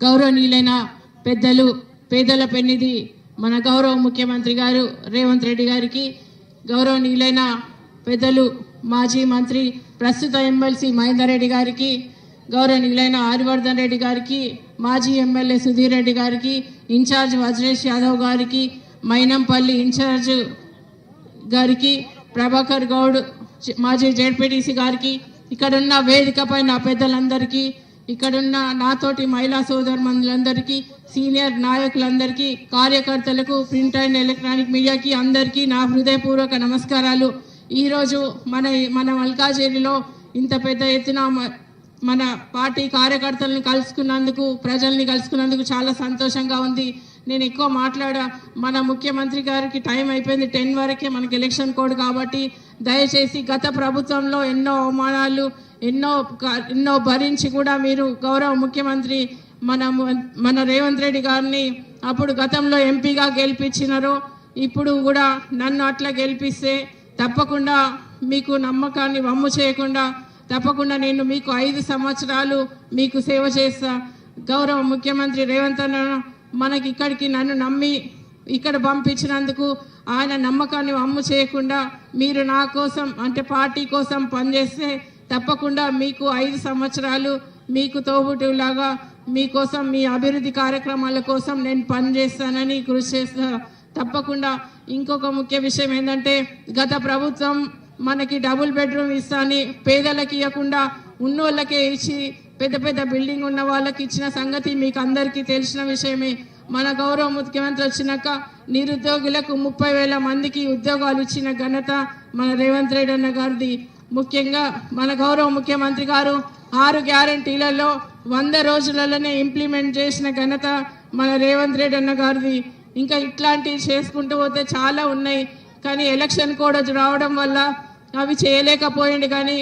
గౌరవనీయులైన పెద్దలు పేదల పెన్నిధి మన గౌరవ ముఖ్యమంత్రి గారు రేవంత్ రెడ్డి గారికి గౌరవనీయులైన పెద్దలు మాజీ మంత్రి ప్రస్తుత ఎమ్మెల్సీ మహేందర్ రెడ్డి గారికి గౌరవనీయులైన హరివర్ధన్ రెడ్డి గారికి మాజీ ఎమ్మెల్యే సుధీర్ రెడ్డి గారికి ఇన్ఛార్జ్ వజ్రేష్ యాదవ్ గారికి మైనంపల్లి ఇన్ఛార్జ్ గారికి ప్రభాకర్ గౌడ్ మాజీ జెడ్పీటీసీ గారికి ఇక్కడున్న వేదిక పైన పెద్దలందరికీ ఇక్కడున్న నాతోటి మహిళా సోదరులందరికీ సీనియర్ నాయకులందరికీ కార్యకర్తలకు ప్రింట్ అండ్ ఎలక్ట్రానిక్ మీడియాకి అందరికీ నా హృదయపూర్వక నమస్కారాలు. ఈరోజు మన మన మల్కాజేరిలో ఇంత పెద్ద ఎత్తున మన పార్టీ కార్యకర్తలను కలుసుకున్నందుకు ప్రజల్ని కలుసుకున్నందుకు చాలా సంతోషంగా ఉంది. నేను ఎక్కువ మాట్లాడా మన ముఖ్యమంత్రి గారికి టైం అయిపోయింది టెన్ వరకే మనకి ఎలక్షన్ కోడ్ కాబట్టి దయచేసి గత ప్రభుత్వంలో ఎన్నో అవమానాలు ఎన్నో ఎన్నో భరించి కూడా మీరు గౌరవ ముఖ్యమంత్రి మన మన రేవంత్ రెడ్డి గారిని అప్పుడు గతంలో ఎంపీగా గెలిపించినారు ఇప్పుడు కూడా నన్ను అట్లా గెలిపిస్తే తప్పకుండా మీకు నమ్మకాన్ని వమ్ము చేయకుండా తప్పకుండా నేను మీకు ఐదు సంవత్సరాలు మీకు సేవ చేస్తా. గౌరవ ముఖ్యమంత్రి రేవంత్ అన్న మనకి ఇక్కడికి నన్ను నమ్మి ఇక్కడ పంపించినందుకు ఆయన నమ్మకాన్ని అమ్ము చేయకుండా మీరు నా కోసం అంటే పార్టీ కోసం పనిచేస్తే తప్పకుండా మీకు ఐదు సంవత్సరాలు మీకు తోబుట్టులాగా మీకోసం మీ అభివృద్ధి కార్యక్రమాల కోసం నేను పనిచేస్తానని కృషి చేస్తా. తప్పకుండా ఇంకొక ముఖ్య విషయం ఏంటంటే గత ప్రభుత్వం మనకి డబుల్ బెడ్రూమ్ ఇస్తాని పేదలకి ఇవ్వకుండా ఉన్నోళ్ళకే ఇచ్చి పెద్ద పెద్ద బిల్డింగ్ ఉన్న వాళ్ళకి ఇచ్చిన సంగతి మీకు అందరికీ తెలిసిన విషయమే. మన గౌరవ ముఖ్యమంత్రి వచ్చినాక నిరుద్యోగులకు ముప్పై వేల మందికి ఉద్యోగాలు ఇచ్చిన ఘనత మన రేవంత్ రెడ్డి అన్న గారిది. ముఖ్యంగా మన గౌరవ ముఖ్యమంత్రి గారు ఆరు గ్యారంటీలలో వంద రోజులలోనే ఇంప్లిమెంట్ చేసిన ఘనత మన రేవంత్ రెడ్డి అన్న గారిది. ఇంకా ఇట్లాంటివి చేసుకుంటూ పోతే చాలా ఉన్నాయి. కానీ ఎలక్షన్ కూడా రావడం వల్ల అవి చేయలేకపోయింది కానీ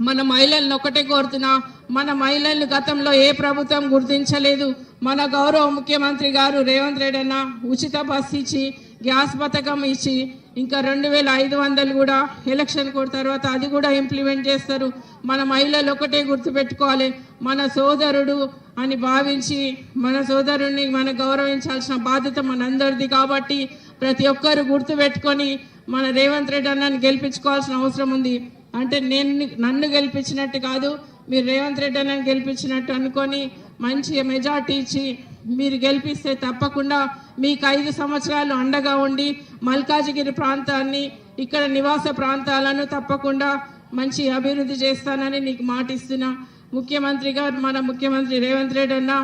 మన మహిళలను ఒకటే కోరుతున్నా మన మహిళలు గతంలో ఏ ప్రభుత్వం గుర్తించలేదు. మన గౌరవ ముఖ్యమంత్రి గారు రేవంత్ రెడ్డి అన్న ఉచిత బస్సు ఇచ్చి గ్యాస్ పథకం ఇచ్చి ఇంకా రెండు వేల ఐదు వందలు కూడా ఎలక్షన్ కోడ్ తర్వాత అది కూడా ఇంప్లిమెంట్ చేస్తారు. మన మహిళలు ఒకటే గుర్తుపెట్టుకోవాలి. మన సోదరుడు అని భావించి మన సోదరుడిని మనం గౌరవించాల్సిన బాధ్యత మనందరిది కాబట్టి ప్రతి ఒక్కరు గుర్తుపెట్టుకొని మన రేవంత్ రెడ్డి అన్నని గెలిపించుకోవాల్సిన అవసరం ఉంది. అంటే నేను నన్ను గెలిపించినట్టు కాదు మీరు రేవంత్ రెడ్డి అన్నని గెలిపించినట్టు అనుకొని మంచి మెజార్టీ ఇచ్చి మీరు గెలిపిస్తే తప్పకుండా మీకు ఐదు సంవత్సరాలు అండగా ఉండి మల్కాజిగిరి ప్రాంతాన్ని ఇక్కడ నివాస ప్రాంతాలను తప్పకుండా మంచి అభివృద్ధి చేస్తానని నీకు మాటిస్తున్నా. ముఖ్యమంత్రి గారు మన ముఖ్యమంత్రి రేవంత్ రెడ్డి అన్న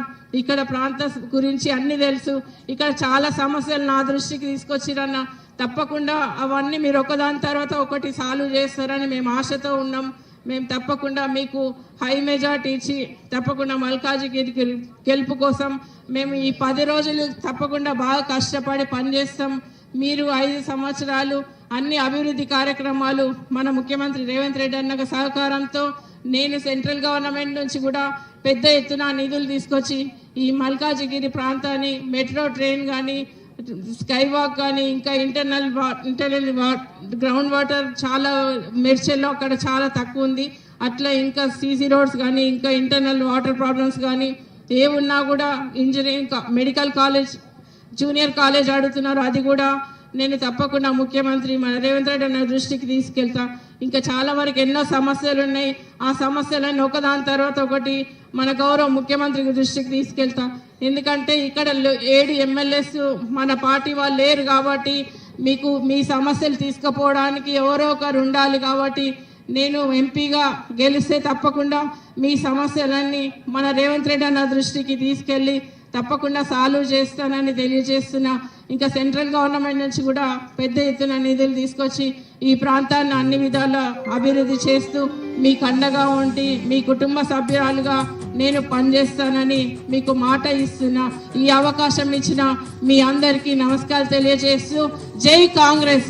ఇక్కడ ప్రాంత గురించి అన్ని తెలుసు. ఇక్కడ చాలా సమస్యలు నా దృష్టికి తీసుకొచ్చిరన్న తప్పకుండా అవన్నీ మీరు ఒకదాని తర్వాత ఒకటి సాల్వ్ చేస్తారని మేము ఆశతో ఉన్నాం. మేము తప్పకుండా మీకు హై మెజార్టీ ఇచ్చి తప్పకుండా మల్కాజిగిరికి గెలుపు కోసం మేము ఈ పది రోజులు తప్పకుండా బాగా కష్టపడి పనిచేస్తాం. మీరు ఐదు సంవత్సరాలు అన్ని అభివృద్ధి కార్యక్రమాలు మన ముఖ్యమంత్రి రేవంత్ రెడ్డి అన్న సహకారంతో నేను సెంట్రల్ గవర్నమెంట్ నుంచి కూడా పెద్ద ఎత్తున నిధులు తీసుకొచ్చి ఈ మల్కాజిగిరి ప్రాంతాన్ని మెట్రో ట్రైన్ కానీ స్కై వాక్ కానీ ఇంకా ఇంటర్నల్ వా ఇంటర్నల్ వా గ్రౌండ్ వాటర్ చాలా మెర్చెల్లో అక్కడ చాలా తక్కువ ఉంది. అట్లా ఇంకా సీసీ రోడ్స్ కానీ ఇంకా ఇంటర్నల్ వాటర్ ప్రాబ్లమ్స్ కానీ ఏ ఉన్నా కూడా engineering medical college junior college అడుగుతున్నారు అది కూడా నేను తప్పకుండా ముఖ్యమంత్రి మన రేవంత్ రెడ్డి అన్న దృష్టికి తీసుకెళ్తా. ఇంకా చాలా వరకు ఎన్నో సమస్యలు ఉన్నాయి. ఆ సమస్యలన్నీ ఒకదాని తర్వాత ఒకటి మన గౌరవ ముఖ్యమంత్రి దృష్టికి తీసుకెళ్తా. ఎందుకంటే ఇక్కడ ఏడు ఎమ్మెల్యేస్ మన పార్టీ వాళ్ళు లేరు కాబట్టి మీకు మీ సమస్యలు తీసుకుపోవడానికి ఎవరో ఒకరు ఉండాలి కాబట్టి నేను ఎంపీగా గెలిస్తే తప్పకుండా మీ సమస్యలన్నీ మన రేవంత్ రెడ్డి అన్న దృష్టికి తీసుకెళ్ళి తప్పకుండా సాల్వ్ చేస్తానని తెలియజేస్తున్నా. ఇంకా సెంట్రల్ గవర్నమెంట్ నుంచి కూడా పెద్ద ఎత్తున నిధులు తీసుకొచ్చి ఈ ప్రాంతాన్ని అన్ని విధాల అభివృద్ధి చేస్తూ మీకు అండగా ఉండి మీ కుటుంబ సభ్యురాలుగా నేను పనిచేస్తానని మీకు మాట ఇస్తున్నా ఈ అవకాశం ఇచ్చిన మీ అందరికీ నమస్కారం తెలియజేస్తూ జై కాంగ్రెస్.